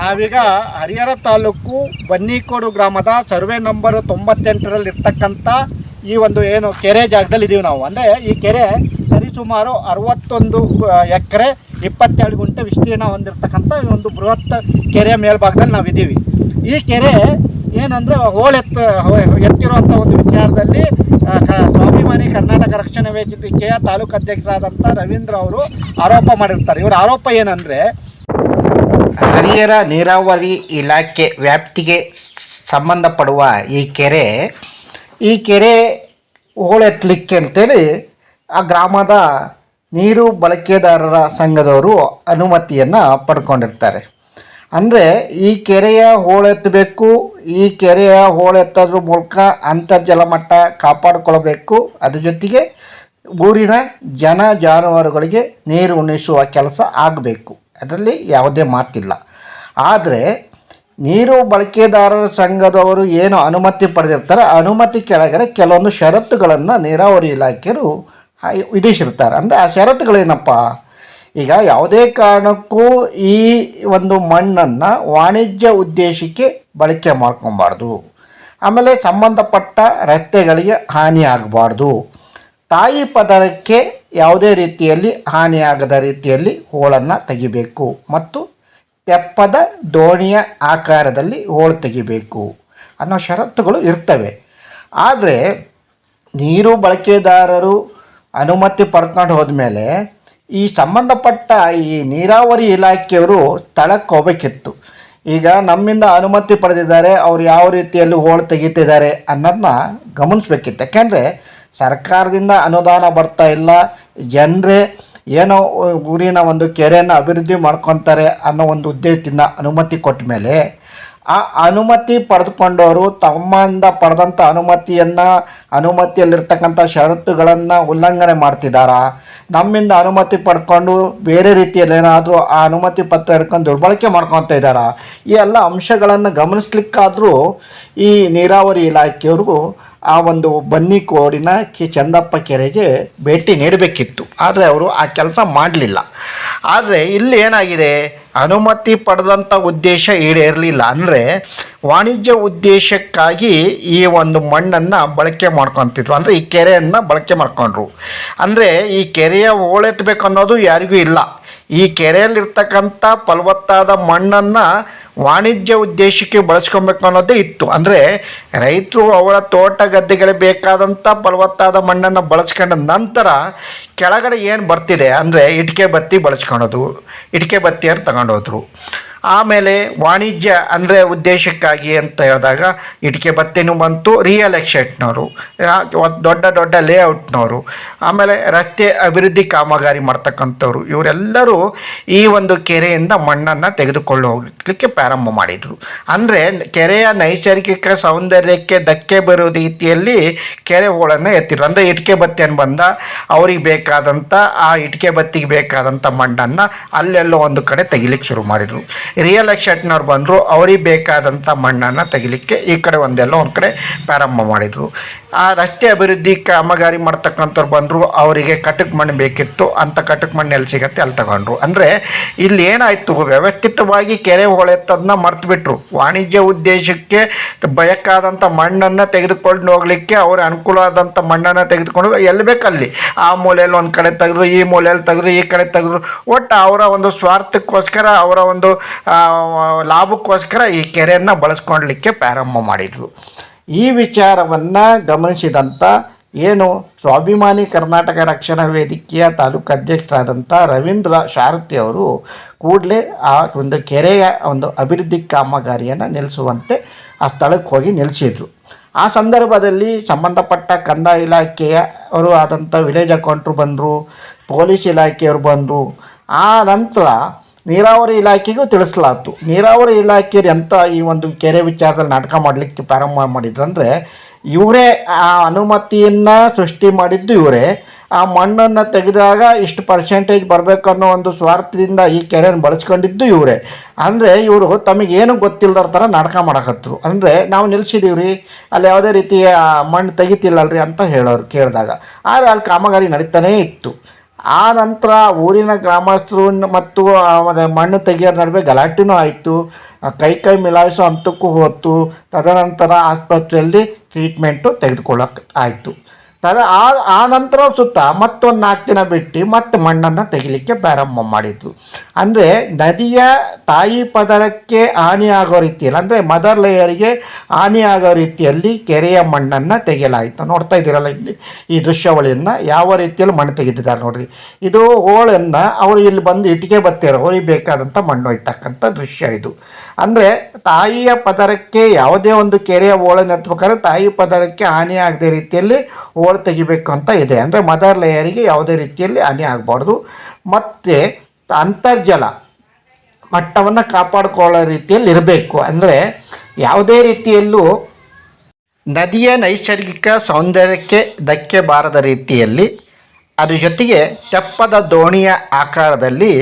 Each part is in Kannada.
ನಾವೀಗ ಹರಿಹರ ತಾಲೂಕು ಬನ್ನಿಕೋಡು ಗ್ರಾಮದ ಸರ್ವೆ ನಂಬರ್ ತೊಂಬತ್ತೆಂಟರಲ್ಲಿ ಇರ್ತಕ್ಕಂಥ ಈ ಒಂದು ಏನು ಕೆರೆ ಜಾಗದಲ್ಲಿ ಇದ್ದೀವಿ ನಾವು. ಅಂದರೆ ಈ ಕೆರೆ ಸರಿಸುಮಾರು ಅರವತ್ತೊಂದು ಎಕರೆ ಇಪ್ಪತ್ತೆರಡು ಗುಂಟೆ ವಿಸ್ತೀರ್ಣ ಹೊಂದಿರತಕ್ಕಂಥ ಈ ಒಂದು ಬೃಹತ್ ಕೆರೆಯ ಮೇಲ್ಭಾಗದಲ್ಲಿ ನಾವು ಇದ್ದೀವಿ ಈ ಕೆರೆ ಏನಂದರೆ ಹೋಳೆತ್ತ ಎತ್ತಿರುವಂಥ ಒಂದು ವಿಚಾರದಲ್ಲಿ ಸ್ವಾಭಿಮಾನಿ ಕರ್ನಾಟಕ ರಕ್ಷಣಾ ವೇದಿಕೆಯ ತಾಲೂಕು ಅಧ್ಯಕ್ಷರಾದಂಥ ರವೀಂದ್ರ ಅವರು ಆರೋಪ ಮಾಡಿರ್ತಾರೆ. ಇವರ ಆರೋಪ ಏನಂದರೆ ಹರಿಹರ ನೀರಾವರಿ ಇಲಾಖೆ ವ್ಯಾಪ್ತಿಗೆ ಸಂಬಂಧಪಡುವ ಈ ಕೆರೆ ಈ ಕೆರೆ ಹೋಳೆತ್ತಲಿಕ್ಕೆ ಅಂತೇಳಿ ಆ ಗ್ರಾಮದ ನೀರು ಬಳಕೆದಾರರ ಸಂಘದವರು ಅನುಮತಿಯನ್ನು ಪಡ್ಕೊಂಡಿರ್ತಾರೆ. ಅಂದರೆ ಈ ಕೆರೆಯ ಹೋಳೆತ್ತಬೇಕು ಈ ಕೆರೆಯ ಹೋಳೆತ್ತೋದ್ರ ಮೂಲಕ ಅಂತರ್ಜಲ ಮಟ್ಟ ಕಾಪಾಡಿಕೊಳ್ಬೇಕು. ಅದ್ರ ಜೊತೆಗೆ ಊರಿನ ಜನ ಜಾನುವಾರುಗಳಿಗೆ ನೀರು ಉಣಿಸುವ ಕೆಲಸ ಆಗಬೇಕು. ಅದರಲ್ಲಿ ಯಾವುದೇ ಮಾತಿಲ್ಲ. ಆದರೆ ನೀರು ಬಳಕೆದಾರರ ಸಂಘದವರು ಏನು ಅನುಮತಿ ಪಡೆದಿರ್ತಾರೆ ಅನುಮತಿ ಕೆಳಗಡೆ ಕೆಲವೊಂದು ಷರತ್ತುಗಳನ್ನು ನೀರಾವರಿ ಇಲಾಖೆಯರು ವಿಧಿಸಿರ್ತಾರೆ. ಅಂದರೆ ಆ ಷರತ್ತುಗಳೇನಪ್ಪ ಈಗ ಯಾವುದೇ ಕಾರಣಕ್ಕೂ ಈ ಒಂದು ಮಣ್ಣನ್ನು ವಾಣಿಜ್ಯ ಉದ್ದೇಶಕ್ಕೆ ಬಳಕೆ ಮಾಡ್ಕೊಬಾರ್ದು. ಆಮೇಲೆ ಸಂಬಂಧಪಟ್ಟ ರಸ್ತೆಗಳಿಗೆ ಹಾನಿ ಆಗಬಾರ್ದು. ತಾಯಿ ಪದರಕ್ಕೆ ಯಾವುದೇ ರೀತಿಯಲ್ಲಿ ಹಾನಿಯಾಗದ ರೀತಿಯಲ್ಲಿ ಹೋಳನ್ನು ತೆಗಿಬೇಕು ಮತ್ತು ತೆಪ್ಪದ ದೋಣಿಯ ಆಕಾರದಲ್ಲಿ ಹೋಳು ತೆಗಿಬೇಕು ಅನ್ನೋ ಷರತ್ತುಗಳು ಇರ್ತವೆ. ಆದರೆ ನೀರು ಬಳಕೆದಾರರು ಅನುಮತಿ ಪಡ್ಕೊಂಡು ಹೋದ್ಮೇಲೆ ಈ ಸಂಬಂಧಪಟ್ಟ ಈ ನೀರಾವರಿ ಇಲಾಖೆಯವರು ಸ್ಥಳಕ್ಕೆ ಹೋಗಬೇಕಿತ್ತು. ಈಗ ನಮ್ಮಿಂದ ಅನುಮತಿ ಪಡೆದಿದ್ದಾರೆ, ಅವ್ರು ಯಾವ ರೀತಿಯಲ್ಲಿ ಹೋಳು ತೆಗೀತಿದ್ದಾರೆ ಅನ್ನೋದನ್ನ ಗಮನಿಸ್ಬೇಕಿತ್ತು. ಯಾಕೆಂದರೆ ಸರ್ಕಾರದಿಂದ ಅನುದಾನ ಬರ್ತಾ ಇಲ್ಲ. ಜನರೇ ಏನೋ ಊರಿನ ಒಂದು ಕೆರೆಯನ್ನು ಅಭಿವೃದ್ಧಿ ಮಾಡ್ಕೊತಾರೆ ಅನ್ನೋ ಒಂದು ಉದ್ದೇಶದಿಂದ ಅನುಮತಿ ಕೊಟ್ಟ ಮೇಲೆ ಆ ಅನುಮತಿ ಪಡೆದುಕೊಂಡವರು ತಮ್ಮಿಂದ ಪಡೆದಂಥ ಅನುಮತಿಯನ್ನು, ಅನುಮತಿಯಲ್ಲಿರ್ತಕ್ಕಂಥ ಷರತ್ತುಗಳನ್ನು ಉಲ್ಲಂಘನೆ ಮಾಡ್ತಿದ್ದಾರಾ? ನಮ್ಮಿಂದ ಅನುಮತಿ ಪಡ್ಕೊಂಡು ಬೇರೆ ರೀತಿಯಲ್ಲಿ ಏನಾದರೂ ಆ ಅನುಮತಿ ಪತ್ರ ಹಿಡ್ಕೊಂಡು ದುರ್ಬಳಕೆ ಮಾಡ್ಕೊತಾ ಇದ್ದಾರಾ? ಈ ಎಲ್ಲ ಅಂಶಗಳನ್ನು ಗಮನಿಸ್ಲಿಕ್ಕಾದರೂ ಈ ನೀರಾವರಿ ಇಲಾಖೆಯವರು ಆ ಒಂದು ಬನ್ನಿಕೋಡಿನ ಕೆ ಚಂದಪ್ಪ ಕೆರೆಗೆ ಭೇಟಿ ನೀಡಬೇಕಿತ್ತು. ಆದರೆ ಅವರು ಆ ಕೆಲಸ ಮಾಡಲಿಲ್ಲ. ಆದರೆ ಇಲ್ಲಿ ಏನಾಗಿದೆ? ಅನುಮತಿ ಪಡೆದಂಥ ಉದ್ದೇಶ ಈಡೇರಲಿಲ್ಲ. ಅಂದರೆ ವಾಣಿಜ್ಯ ಉದ್ದೇಶಕ್ಕಾಗಿ ಈ ಒಂದು ಮಣ್ಣನ್ನು ಬಳಕೆ ಮಾಡ್ಕೊತಿದ್ರು. ಅಂದರೆ ಈ ಕೆರೆಯನ್ನು ಬಳಕೆ ಮಾಡ್ಕೊಂಡ್ರು. ಅಂದರೆ ಈ ಕೆರೆಯ ಹೂಳೆತ್ತಬೇಕು ಅನ್ನೋದು ಯಾರಿಗೂ ಇಲ್ಲ. ಈ ಕೆರೆಯಲ್ಲಿರ್ತಕ್ಕಂಥ ಫಲವತ್ತಾದ ಮಣ್ಣನ್ನು ವಾಣಿಜ್ಯ ಉದ್ದೇಶಕ್ಕೆ ಬಳಸ್ಕೊಬೇಕು ಅನ್ನೋದೇ ಇತ್ತು. ಅಂದರೆ ರೈತರು ಅವರ ತೋಟ ಗದ್ದೆಗಳಿಗೆ ಬೇಕಾದಂಥ ಫಲವತ್ತಾದ ಮಣ್ಣನ್ನು ಬಳಸ್ಕೊಂಡ ನಂತರ ಕೆಳಗಡೆ ಏನು ಬರ್ತಿದೆ ಅಂದರೆ ಇಟಿಕೆ ಬತ್ತಿ ಬಳಸ್ಕೊಳೋದು ಇಟಿಕೆ ಬತ್ತಿಯನ್ನು ತಗೊಂಡೋದ್ರು. ಆಮೇಲೆ ವಾಣಿಜ್ಯ ಅಂದರೆ ಉದ್ದೇಶಕ್ಕಾಗಿ ಅಂತ ಹೇಳಿದಾಗ ಇಟಿಕೆ ಬತ್ತಿನೂ ಬಂತು ರಿಯಲ್ ಎಸ್ಟೇಟ್ನವರು ದೊಡ್ಡ ದೊಡ್ಡ ಲೇಔಟ್ನವರು ಆಮೇಲೆ ರಸ್ತೆ ಅಭಿವೃದ್ಧಿ ಕಾಮಗಾರಿ ಮಾಡ್ತಕ್ಕಂಥವ್ರು. ಇವರೆಲ್ಲರೂ ಈ ಒಂದು ಕೆರೆಯಿಂದ ಮಣ್ಣನ್ನು ತೆಗೆದುಕೊಂಡು ಹೋಗಲಿಕ್ಕೆ ಪ್ರಾರಂಭ ಮಾಡಿದರು. ಅಂದರೆ ಕೆರೆಯ ನೈಸರ್ಗಿಕ ಸೌಂದರ್ಯಕ್ಕೆ ಧಕ್ಕೆ ಬರೋ ರೀತಿಯಲ್ಲಿ ಕೆರೆ ಹೋಳನ್ನು ಎತ್ತಿದ್ರು. ಅಂದರೆ ಇಟಿಕೆ ಬತ್ತಿಯನ್ನು ಬಂದ ಅವ್ರಿಗೆ ಬೇಕಾದಂಥ ಆ ಇಟಿಕೆ ಬತ್ತಿಗೆ ಬೇಕಾದಂಥ ಮಣ್ಣನ್ನು ಅಲ್ಲೆಲ್ಲೋ ಒಂದು ಕಡೆ ತೆಗಿಲಿಕ್ಕೆ ಶುರು ಮಾಡಿದರು. ರಿಯಲ್ ಎಸ್ಟೇಟ್ನವ್ರು ಬಂದರು, ಅವ್ರಿಗೆ ಬೇಕಾದಂಥ ಮಣ್ಣನ್ನು ತೆಗಿಲಿಕ್ಕೆ ಈ ಕಡೆ ಒಂದೆಲ್ಲ ಒಂದು ಕಡೆ ಪ್ರಾರಂಭ ಮಾಡಿದರು. ಆ ರಸ್ತೆ ಅಭಿವೃದ್ಧಿ ಕಾಮಗಾರಿ ಮಾಡ್ತಕ್ಕಂಥವ್ರು ಬಂದರು, ಅವರಿಗೆ ಕಟಕ್ ಮಣ್ಣು ಬೇಕಿತ್ತು ಅಂಥ ಕಟಕ್ ಮಣ್ಣು ಎಲ್ಲಿ ಸಿಗತ್ತೆ ಅಲ್ಲಿ ತಗೊಂಡ್ರು. ಅಂದರೆ ಇಲ್ಲಿ ಏನಾಯಿತು, ವ್ಯವಸ್ಥಿತವಾಗಿ ಕೆರೆ ಹೊಳೆತ್ತದನ್ನ ಮರ್ತು ವಾಣಿಜ್ಯ ಉದ್ದೇಶಕ್ಕೆ ಬಯಕಾದಂಥ ಮಣ್ಣನ್ನು ತೆಗೆದುಕೊಂಡು ಹೋಗಲಿಕ್ಕೆ ಅವ್ರ ಅನುಕೂಲ ಆದಂಥ ಮಣ್ಣನ್ನು ತೆಗೆದುಕೊಂಡು ಎಲ್ಲಿ ಬೇಕಲ್ಲಿ ಆ ಮೂಲೆಯಲ್ಲಿ ಒಂದು ಕಡೆ ತೆಗೆದ್ರು, ಈ ಮೂಲೆಯಲ್ಲಿ ತೆಗೆದ್ರು, ಈ ಕಡೆ ತೆಗೆದ್ರು. ಒಟ್ಟು ಅವರ ಒಂದು ಸ್ವಾರ್ಥಕ್ಕೋಸ್ಕರ ಅವರ ಒಂದು ಲಾಭಕ್ಕೋಸ್ಕರ ಈ ಕೆರೆಯನ್ನು ಬಳಸ್ಕೊಳ್ಲಿಕ್ಕೆ ಪ್ರಾರಂಭ ಮಾಡಿದರು ಈ ವಿಚಾರವನ್ನು ಗಮನಿಸಿದಂಥ ಏನು ಸ್ವಾಭಿಮಾನಿ ಕರ್ನಾಟಕ ರಕ್ಷಣಾ ವೇದಿಕೆಯ ತಾಲೂಕು ಅಧ್ಯಕ್ಷರಾದಂಥ ರವೀಂದ್ರ ಶಾರಥಿ ಅವರು ಕೂಡಲೇ ಆ ಒಂದು ಕೆರೆಯ ಒಂದು ಅಭಿವೃದ್ಧಿ ಕಾಮಗಾರಿಯನ್ನು ನಿಲ್ಲಿಸುವಂತೆ ಆ ಸ್ಥಳಕ್ಕೆ ಹೋಗಿ ನಿಲ್ಲಿಸಿದರು ಆ ಸಂದರ್ಭದಲ್ಲಿ ಸಂಬಂಧಪಟ್ಟ ಕಂದಾಯ ಇಲಾಖೆಯ ಅವರು ಆದಂಥ ವಿಲೇಜ್ ಅಕೌಂಟ್ರು ಬಂದರು, ಪೊಲೀಸ್ ಇಲಾಖೆಯವರು ಬಂದರು. ಆ ನಂತರ ನೀರಾವರಿ ಇಲಾಖೆಗೂ ತಿಳಿಸಲಾತು. ನೀರಾವರಿ ಇಲಾಖೆಯವ್ರು ಎಂಥ ಈ ಒಂದು ಕೆರೆ ವಿಚಾರದಲ್ಲಿ ನಾಟಕ ಮಾಡಲಿಕ್ಕೆ ಪ್ರಾರಂಭ ಮಾಡಿದ್ರು ಅಂದರೆ ಇವರೇ ಆ ಅನುಮತಿಯನ್ನು ಸೃಷ್ಟಿ ಮಾಡಿದ್ದು ಇವರೇ. ಆ ಮಣ್ಣನ್ನು ತೆಗೆದಾಗ ಇಷ್ಟು ಪರ್ಸೆಂಟೇಜ್ ಬರಬೇಕು ಅನ್ನೋ ಒಂದು ಸ್ವಾರ್ಥದಿಂದ ಈ ಕೆರೆಯನ್ನು ಬಳಸ್ಕೊಂಡಿದ್ದು ಇವರೇ. ಅಂದರೆ ಇವರು ತಮಗೇನು ಗೊತ್ತಿಲ್ಲದವ್ರ ಥರ ನಾಟಕ ಮಾಡಕತ್ತರು ಅಂದರೆ ನಾವು ನಿಲ್ಸಿದೀವಿ ರೀ ಅಲ್ಲಿ ಯಾವುದೇ ರೀತಿಯ ಮಣ್ಣು ತೆಗಿತಿಲ್ಲಲ್ರಿ ಅಂತ ಹೇಳೋರು ಕೇಳಿದಾಗ. ಆದರೆ ಅಲ್ಲಿ ಕಾಮಗಾರಿ ನಡೀತಾನೇ ಇತ್ತು. ಆ ನಂತರ ಊರಿನ ಗ್ರಾಮಸ್ಥರು ಮತ್ತು ಮಣ್ಣು ತೆಗೆಯೋರ ನಡುವೆ ಗಲಾಟೆನೂ ಆಯಿತು. ಕೈ ಕೈ ಮಿಲಾಯಿಸೋ ಹಂತಕ್ಕೂ ಹೋತು. ತದನಂತರ ಆಸ್ಪತ್ರೆಯಲ್ಲಿ ಟ್ರೀಟ್ಮೆಂಟು ತೆಗೆದುಕೊಳ್ಳೋಕೆ ಆಯಿತು. ತದ ಆ ಆ ನಂತರ ಸುತ್ತ ಮತ್ತೊಂದು ನಾಲ್ಕು ದಿನ ಬಿಟ್ಟು ಮತ್ತೆ ಮಣ್ಣನ್ನು ತೆಗಿಲಿಕ್ಕೆ ಪ್ರಾರಂಭ ಮಾಡಿದ್ರು. ಅಂದರೆ ನದಿಯ ತಾಯಿ ಪದರಕ್ಕೆ ಹಾನಿಯಾಗೋ ರೀತಿಯಲ್ಲಿ, ಅಂದರೆ ಮದರ್ ಲೇಯರಿಗೆ ಹಾನಿಯಾಗೋ ರೀತಿಯಲ್ಲಿ ಕೆರೆಯ ಮಣ್ಣನ್ನು ತೆಗೆಯಲಾಯಿತು. ನೋಡ್ತಾ ಇದ್ದೀರಲ್ಲ ಇಲ್ಲಿ ಈ ದೃಶ್ಯಾವಳಿಯನ್ನು ಯಾವ ರೀತಿಯಲ್ಲಿ ಮಣ್ಣು ತೆಗೆದಿದ್ದಾರೆ ನೋಡಿರಿ. ಇದು ಹೋಳನ್ನು ಅವರು ಇಲ್ಲಿ ಬಂದು ಇಟ್ಟಿಗೆ ಬತ್ತಿರೋ ಅವ್ರಿಗೆ ಬೇಕಾದಂಥ ಮಣ್ಣು ಒಯ್ತಕ್ಕಂಥ ದೃಶ್ಯ ಇದು. ಅಂದರೆ ತಾಯಿಯ ಪದರಕ್ಕೆ ಯಾವುದೇ ಒಂದು ಕೆರೆಯ ಹೋಳನ್ನು ಎತ್ತಬೇಕಾದ್ರೆ ತಾಯಿ ಪದರಕ್ಕೆ ಹಾನಿಯಾಗದೇ ರೀತಿಯಲ್ಲಿ ರೀತಿಯಲ್ಲಿ ಹೋಳು ತೆಗಿಬೇಕು ಅಂತ ಇದೆ. ಅಂದರೆ ಮದರ್ ಲೇಯರಿಗೆ ಯಾವುದೇ ರೀತಿಯಲ್ಲಿ ಹಾನಿ ಆಗಬಾರ್ದು. ಮತ್ತು ಅಂತರ್ಜಲ ಮಟ್ಟವನ್ನು ಕಾಪಾಡಿಕೊಳ್ಳೋ ರೀತಿಯಲ್ಲಿ ಇರಬೇಕು. ಅಂದರೆ ಯಾವುದೇ ರೀತಿಯಲ್ಲೂ ನದಿಯ ನೈಸರ್ಗಿಕ ಸೌಂದರ್ಯಕ್ಕೆ ಧಕ್ಕೆ ಬಾರದ ರೀತಿಯಲ್ಲಿ ಅದ್ರ ಜೊತೆಗೆ ತೆಪ್ಪದ ದೋಣಿಯ ಆಕಾರದಲ್ಲಿ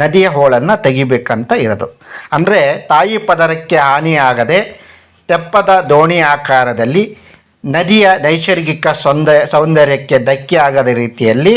ನದಿಯ ಹೋಳನ್ನು ತೆಗಿಬೇಕಂತ ಇರೋದು. ಅಂದರೆ ತಾಯಿ ಪದರಕ್ಕೆ ಹಾನಿಯಾಗದೆ ತೆಪ್ಪದ ದೋಣಿ ಆಕಾರದಲ್ಲಿ ನದಿಯ ನೈಸರ್ಗಿಕ ಸೌಂದ ಸೌಂದರ್ಯಕ್ಕೆ ಧಕ್ಕೆ ಆಗದ ರೀತಿಯಲ್ಲಿ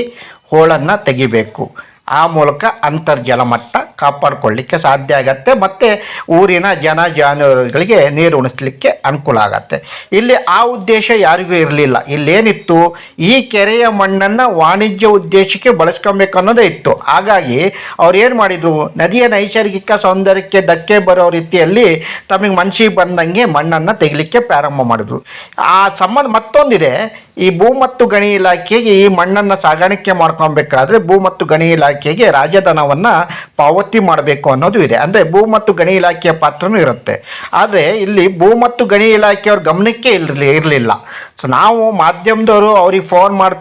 ಹೋಳನ್ನು ತೆಗಿಬೇಕು. ಆ ಮೂಲಕ ಅಂತರ್ಜಲ ಮಟ್ಟ ಕಾಪಾಡಿಕೊಳ್ಳಿಕ್ಕೆ ಸಾಧ್ಯ ಆಗತ್ತೆ. ಮತ್ತು ಊರಿನ ಜನ ಜಾನುವಾರುಗಳಿಗೆ ನೀರು ಉಣಿಸ್ಲಿಕ್ಕೆ ಅನುಕೂಲ ಆಗತ್ತೆ. ಇಲ್ಲಿ ಆ ಉದ್ದೇಶ ಯಾರಿಗೂ ಇರಲಿಲ್ಲ. ಇಲ್ಲೇನಿತ್ತು? ಈ ಕೆರೆಯ ಮಣ್ಣನ್ನು ವಾಣಿಜ್ಯ ಉದ್ದೇಶಕ್ಕೆ ಬಳಸ್ಕೊಬೇಕನ್ನೋದೇ ಇತ್ತು. ಹಾಗಾಗಿ ಅವ್ರು ಏನು ಮಾಡಿದರು? ನದಿಯ ನೈಸರ್ಗಿಕ ಸೌಂದರ್ಯಕ್ಕೆ ಧಕ್ಕೆ ಬರೋ ರೀತಿಯಲ್ಲಿ ತಮಗೆ ಮನಸ್ಸಿಗೆ ಬಂದಂಗೆ ಮಣ್ಣನ್ನು ತೆಗಿಲಿಕ್ಕೆ ಪ್ರಾರಂಭ ಮಾಡಿದ್ರು. ಆ ಸಂಬಂಧ ಮತ್ತೊಂದಿದೆ. ಈ ಭೂ ಮತ್ತು ಗಣಿ ಇಲಾಖೆಗೆ ಈ ಮಣ್ಣನ್ನು ಸಾಗಾಣಿಕೆ ಮಾಡ್ಕೊಬೇಕಾದ್ರೆ ಭೂ ಮತ್ತು ಗಣಿ ಇಲಾಖೆಗೆ ರಾಜಧನವನ್ನು ಪಾವತಿ ಮಾಡಬೇಕು ಅನ್ನೋದು ಇದೆ. ಅಂದರೆ ಭೂ ಮತ್ತು ಗಣಿ ಇಲಾಖೆಯ ಪಾತ್ರನೂ ಇರುತ್ತೆ. ಆದರೆ ಇಲ್ಲಿ ಭೂ ಮತ್ತು ಗಣಿ ಇಲಾಖೆಯವ್ರ ಗಮನಕ್ಕೆ ಇರಲಿ ಇರಲಿಲ್ಲ. ಸೊ ನಾವು ಮಾಧ್ಯಮದವರು ಅವ್ರಿಗೆ ಫೋನ್ ಮಾಡಿ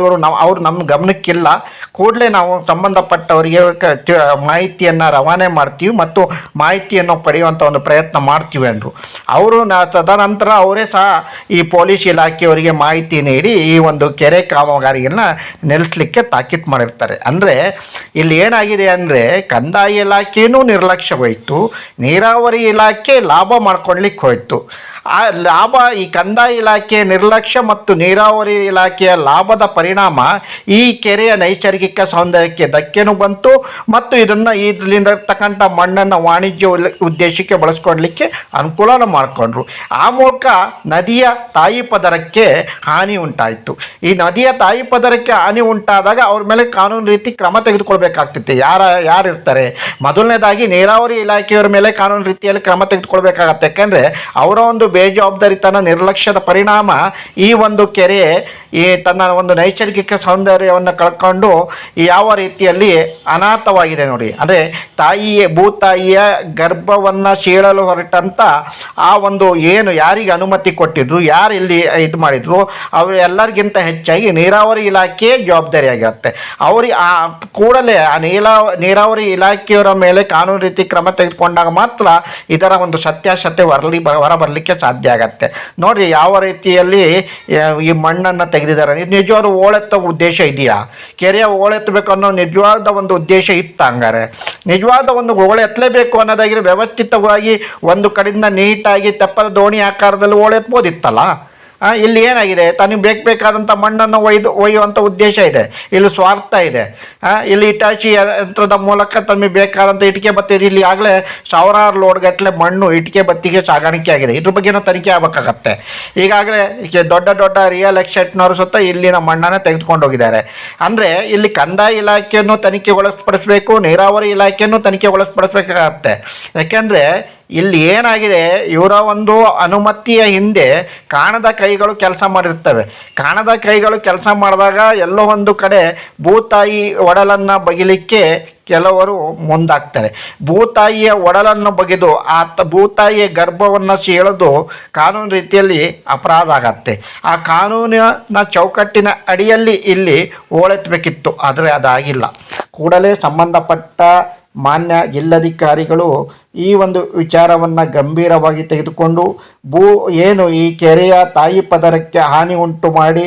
ಇವರು ನಮ್ಮ ಅವ್ರು ನಮ್ಮ ಗಮನಕ್ಕಿಲ್ಲ. ಕೂಡಲೇ ನಾವು ಸಂಬಂಧಪಟ್ಟವರಿಗೆ ಮಾಹಿತಿಯನ್ನು ರವಾನೆ ಮಾಡ್ತೀವಿ ಮತ್ತು ಮಾಹಿತಿಯನ್ನು ಪಡೆಯುವಂಥ ಒಂದು ಪ್ರಯತ್ನ ಮಾಡ್ತೀವಿ ಅಂದರು. ಅವರು ನಾ ತದನಂತರ ಅವರೇ ಸಹ ಈ ಪೊಲೀಸ್ ಇಲಾಖೆಯವರಿಗೆ ಮಾಹಿತಿ ನೀಡಿ ಈ ಒಂದು ಕೆರೆ ಕಾಮಗಾರಿಯನ್ನು ನಿಲ್ಲಿಸಲಿಕ್ಕೆ ತಾಕೀತು ಮಾಡಿರ್ತಾರೆ. ಅಂದರೆ ಇಲ್ಲಿ ಏನಾಗಿದೆ ಅಂದರೆ ಕಂದಾಯ ಇಲಾಖೆಯೂ ನಿರ್ಲಕ್ಷ್ಯ ಹೋಯಿತು ನೀರಾವರಿ ಇಲಾಖೆ ಲಾಭ ಮಾಡ್ಕೊಳ್ಲಿಕ್ಕೆ ಹೋಯಿತು. ಆ ಲಾಭ ಈ ಕಂದಾಯ ಇಲಾಖೆ, ನಿರ್ಲಕ್ಷ್ಯ ಮತ್ತು ನೀರಾವರಿ ಇಲಾಖೆಯ ಲಾಭದ ಪರಿಣಾಮ ಈ ಕೆರೆಯ ನೈಸರ್ಗಿಕ ಸೌಂದರ್ಯಕ್ಕೆ ಧಕ್ಕೆನೂ ಬಂತು ಮತ್ತು ಇದನ್ನು ಇದರಿಂದ ಇರ್ತಕ್ಕಂಥ ಮಣ್ಣನ್ನು ವಾಣಿಜ್ಯ ಉದ್ದೇಶಕ್ಕೆ ಬಳಸ್ಕೊಳ್ಲಿಕ್ಕೆ ಅನುಕೂಲನ ಮಾಡಿಕೊಂಡ್ರು. ಆ ಮೂಲಕ ನದಿಯ ತಾಯಿ ಪದರಕ್ಕೆ ಹಾನಿ ಉಂಟಾಯಿತು. ಈ ನದಿಯ ತಾಯಿ ಪದರಕ್ಕೆ ಹಾನಿ ಉಂಟಾದಾಗ ಅವ್ರ ಮೇಲೆ ಕಾನೂನು ರೀತಿ ಕ್ರಮ ತೆಗೆದುಕೊಳ್ಬೇಕಾಗ್ತಿತ್ತು. ಯಾರ, ಯಾರು ಇರ್ತಾರೆ? ಮೊದಲನೇದಾಗಿ ನೀರಾವರಿ ಇಲಾಖೆಯವರ ಮೇಲೆ ಕಾನೂನು ರೀತಿಯಲ್ಲಿ ಕ್ರಮ ತೆಗೆದುಕೊಳ್ಬೇಕಾಗತ್ತೆ. ಯಾಕೆಂದರೆ ಅವರ ಒಂದು ಬೇಜವಾಬ್ದಾರಿತನ ನಿರ್ಲಕ್ಷ್ಯದ ಪರಿಣಾಮ ಈ ಒಂದು ಕೆರೆ, ಈ ತನ್ನ ಒಂದು ನೈಸರ್ಗಿಕ ಸೌಂದರ್ಯವನ್ನು ಕಳ್ಕೊಂಡು ಯಾವ ರೀತಿಯಲ್ಲಿ ಅನಾಥವಾಗಿದೆ ನೋಡಿ. ಅಂದರೆ ತಾಯಿಯ ಭೂತಾಯಿಯ ಗರ್ಭವನ್ನು ಸೀಳಲು ಹೊರಟಂಥ ಆ ಒಂದು ಏನು ಯಾರಿಗೆ ಅನುಮತಿ ಕೊಟ್ಟಿದ್ರು ಯಾರು ಇಲ್ಲಿ ಇದು ಮಾಡಿದ್ರು, ಅವರು ಎಲ್ಲರಿಗಿಂತ ಹೆಚ್ಚಾಗಿ ನೀರಾವರಿ ಇಲಾಖೆ ಜವಾಬ್ದಾರಿಯಾಗಿರುತ್ತೆ. ಅವ್ರಿಗೆ ಆ ಕೂಡಲೇ ಆ ನೀಲಾ, ನೀರಾವರಿ ಇಲಾಖೆಯವರ ಮೇಲೆ ಕಾನೂನು ರೀತಿ ಕ್ರಮ ತೆಗೆದುಕೊಂಡಾಗ ಮಾತ್ರ ಇದರ ಒಂದು ಸತ್ಯಾಸತ್ಯ ಹೊರಲಿ ಬ ಹೊರ ಬರಲಿಕ್ಕೆ ಸಾಧ್ಯ ಆಗತ್ತೆ. ನೋಡಿರಿ, ಯಾವ ರೀತಿಯಲ್ಲಿ ಈ ಮಣ್ಣನ್ನು ತೆಗೆದಿದ್ದಾರೆ. ಇದು ನಿಜವಾದ ಓಳೆತ್ತ ಉದ್ದೇಶ ಇದೆಯಾ? ಕೆರೆಯ ಓಳೆತ್ತಬೇಕು ಅನ್ನೋ ನಿಜವಾದ ಒಂದು ಉದ್ದೇಶ ಇತ್ತು ಹಂಗಾರೆ? ನಿಜವಾದ ಒಂದು ಓಳೆ ಎತ್ತಲೇಬೇಕು ಅನ್ನೋದಾಗಿರೋ ವ್ಯವಸ್ಥಿತವಾಗಿ ಒಂದು ಕಡೆಯಿಂದ ನೀಟಾಗಿ ತೆಪ್ಪದ ದೋಣಿ ಆಕಾರದಲ್ಲಿ ಓಳೆತ್ಬೋದಿತ್ತಲ್ಲ ಇಲ್ಲಿ ಏನಾಗಿದೆ? ತನಗೆ ಬೇಕು ಬೇಕಾದಂಥ ಮಣ್ಣನ್ನು ಒಯ್ದು ಒಯ್ಯುವಂಥ ಉದ್ದೇಶ ಇದೆ. ಇಲ್ಲಿ ಸ್ವಾರ್ಥ ಇದೆ. ಇಲ್ಲಿ ಇಟಾಚಿ ಯಂತ್ರದ ಮೂಲಕ ತಮಗೆ ಬೇಕಾದಂಥ ಇಟಿಕೆ ಬತ್ತಿ ಇಲ್ಲಿ ಆಗಲೇ ಸಾವಿರಾರು ಲೋಡ್ಗಟ್ಟಲೆ ಮಣ್ಣು ಇಟಿಕೆ ಬತ್ತಿಗೆ ಸಾಗಾಣಿಕೆ ಆಗಿದೆ. ಇದ್ರ ಬಗ್ಗೆನೂ ತನಿಖೆ ಆಗಬೇಕಾಗತ್ತೆ. ಈಗಾಗಲೇ ಈಗ ದೊಡ್ಡ ದೊಡ್ಡ ರಿಯಲ್ ಎಸ್ಟೇಟ್ನವರು ಸುತ್ತ ಇಲ್ಲಿನ ಮಣ್ಣನ್ನು ತೆಗೆದುಕೊಂಡು ಹೋಗಿದ್ದಾರೆ ಅಂದರೆ ಇಲ್ಲಿ ಕಂದಾಯ ಇಲಾಖೆಯನ್ನು ತನಿಖೆಗೊಳಪಡಿಸಬೇಕು, ನೀರಾವರಿ ಇಲಾಖೆಯನ್ನು ತನಿಖೆಗೊಳಪಡಿಸಬೇಕಾಗತ್ತೆ. ಯಾಕೆಂದರೆ ಇಲ್ಲಿ ಏನಾಗಿದೆ? ಇವರ ಒಂದು ಅನುಮತಿಯ ಹಿಂದೆ ಕಾಣದ ಕೈಗಳು ಕೆಲಸ ಮಾಡಿರ್ತವೆ. ಕಾಣದ ಕೈಗಳು ಕೆಲಸ ಮಾಡಿದಾಗ ಎಲ್ಲೋ ಒಂದು ಕಡೆ ಭೂತಾಯಿ ಒಡಲನ್ನು ಬಗಿಲಿಕ್ಕೆ ಕೆಲವರು ಮುಂದಾಗ್ತಾರೆ. ಭೂತಾಯಿಯ ಒಡಲನ್ನು ಬಗೆದು ಆ ತ ಭೂತಾಯಿಯ ಗರ್ಭವನ್ನು ಸೀಳದು ಕಾನೂನು ರೀತಿಯಲ್ಲಿ ಅಪರಾಧ ಆಗತ್ತೆ. ಆ ಕಾನೂನಿನ ಚೌಕಟ್ಟಿನ ಅಡಿಯಲ್ಲಿ ಇಲ್ಲಿ ಓಳೆತ್ತಬೇಕಿತ್ತು ಆದರೆ ಅದಾಗಿಲ್ಲ. ಕೂಡಲೇ ಸಂಬಂಧಪಟ್ಟ ಮಾನ್ಯ ಜಿಲ್ಲಾಧಿಕಾರಿಗಳು ಈ ಒಂದು ವಿಚಾರವನ್ನು ಗಂಭೀರವಾಗಿ ತೆಗೆದುಕೊಂಡು, ಭೂ ಏನು ಈ ಕೆರೆಯ ತಾಯಿ ಪದರಕ್ಕೆ ಹಾನಿ ಉಂಟು ಮಾಡಿ,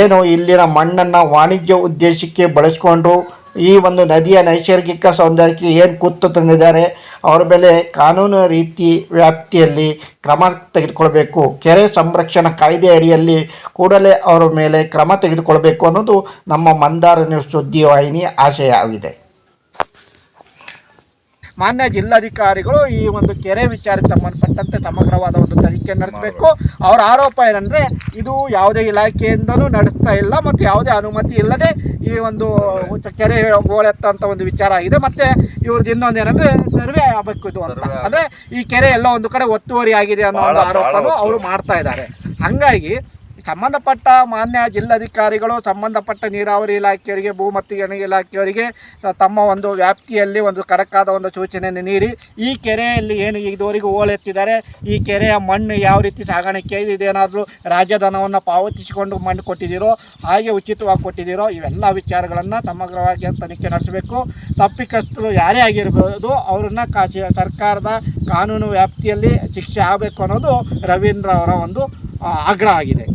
ಏನು ಇಲ್ಲಿನ ಮಣ್ಣನ್ನು ವಾಣಿಜ್ಯ ಉದ್ದೇಶಕ್ಕೆ ಬಳಸಿಕೊಂಡು ಈ ಒಂದು ನದಿಯ ನೈಸರ್ಗಿಕ ಸೌಂದರ್ಯಕ್ಕೆ ಏನು ಕುತ್ತು ತಂದಿದ್ದಾರೆ, ಅವರ ಮೇಲೆ ಕಾನೂನು ರೀತಿ ವ್ಯಾಪ್ತಿಯಲ್ಲಿ ಕ್ರಮ ತೆಗೆದುಕೊಳ್ಬೇಕು. ಕೆರೆ ಸಂರಕ್ಷಣಾ ಕಾಯ್ದೆ ಅಡಿಯಲ್ಲಿ ಕೂಡಲೇ ಅವರ ಮೇಲೆ ಕ್ರಮ ತೆಗೆದುಕೊಳ್ಬೇಕು ಅನ್ನೋದು ನಮ್ಮ ಮಂದಾರ ನ್ಯೂಸ್ ಸುದ್ದಿವಾಹಿನಿ ಆಶಯ ಆಗಿದೆ. ಮಾನ್ಯ ಜಿಲ್ಲಾಧಿಕಾರಿಗಳು ಈ ಒಂದು ಕೆರೆ ವಿಚಾರಕ್ಕೆ ಸಂಬಂಧಪಟ್ಟಂತೆ ಸಮಗ್ರವಾದ ಒಂದು ತನಿಖೆ ನಡೆಸಬೇಕು. ಅವರ ಆರೋಪ ಏನಂದ್ರೆ ಇದು ಯಾವುದೇ ಇಲಾಖೆಯಿಂದಲೂ ನಡೆಸ್ತಾ ಇಲ್ಲ ಮತ್ತು ಯಾವುದೇ ಅನುಮತಿ ಇಲ್ಲದೆ ಈ ಒಂದು ಕೆರೆ ಹೋಳೆತ್ತಂತ ಒಂದು ವಿಚಾರ ಆಗಿದೆ. ಮತ್ತೆ ಇವ್ರದ್ದು ಇನ್ನೊಂದು ಏನಂದರೆ ಸರ್ವೆ ಆಗಬೇಕು ಇದು ಅಂತ. ಅಂದ್ರೆ ಈ ಕೆರೆ ಎಲ್ಲ ಒಂದು ಕಡೆ ಒತ್ತುವರಿ ಆಗಿದೆ ಅನ್ನೋ ಒಂದು ಆರೋಪನೂ ಅವರು ಮಾಡ್ತಾ ಇದ್ದಾರೆ. ಹಂಗಾಗಿ ಸಂಬಂಧಪಟ್ಟ ಮಾನ್ಯ ಜಿಲ್ಲಾಧಿಕಾರಿಗಳು, ಸಂಬಂಧಪಟ್ಟ ನೀರಾವರಿ ಇಲಾಖೆಯವರಿಗೆ ಭೂ ಮತ್ತು ಗಣಿ ಇಲಾಖೆಯವರಿಗೆ ತಮ್ಮ ಒಂದು ವ್ಯಾಪ್ತಿಯಲ್ಲಿ ಒಂದು ಕಡಕಾದ ಒಂದು ಸೂಚನೆಯನ್ನು ನೀಡಿ, ಈ ಕೆರೆಯಲ್ಲಿ ಏನು ಇದುವರೆಗೂ ಓಳೆತ್ತಿದ್ದಾರೆ ಈ ಕೆರೆಯ ಮಣ್ಣು ಯಾವ ರೀತಿ ಸಾಗಾಣಿಕೆ ಇದೆ, ಇದೇನಾದರೂ ರಾಜಧನವನ್ನು ಪಾವತಿಸಿಕೊಂಡು ಮಣ್ಣು ಕೊಟ್ಟಿದ್ದೀರೋ, ಹಾಗೆ ಉಚಿತವಾಗಿ ಕೊಟ್ಟಿದ್ದೀರೋ, ಇವೆಲ್ಲ ವಿಚಾರಗಳನ್ನು ಸಮಗ್ರವಾಗಿ ತನಿಖೆ ನಡೆಸಬೇಕು. ತಪ್ಪಿಕಸ್ತರು ಯಾರೇ ಆಗಿರ್ಬೋದು, ಅವರನ್ನು ಕಾ ಸರ್ಕಾರದ ಕಾನೂನು ವ್ಯಾಪ್ತಿಯಲ್ಲಿ ಶಿಕ್ಷೆ ಆಗಬೇಕು ಅನ್ನೋದು ರವೀಂದ್ರ ಅವರ ಒಂದು ಆಗ್ರಹ ಆಗಿದೆ.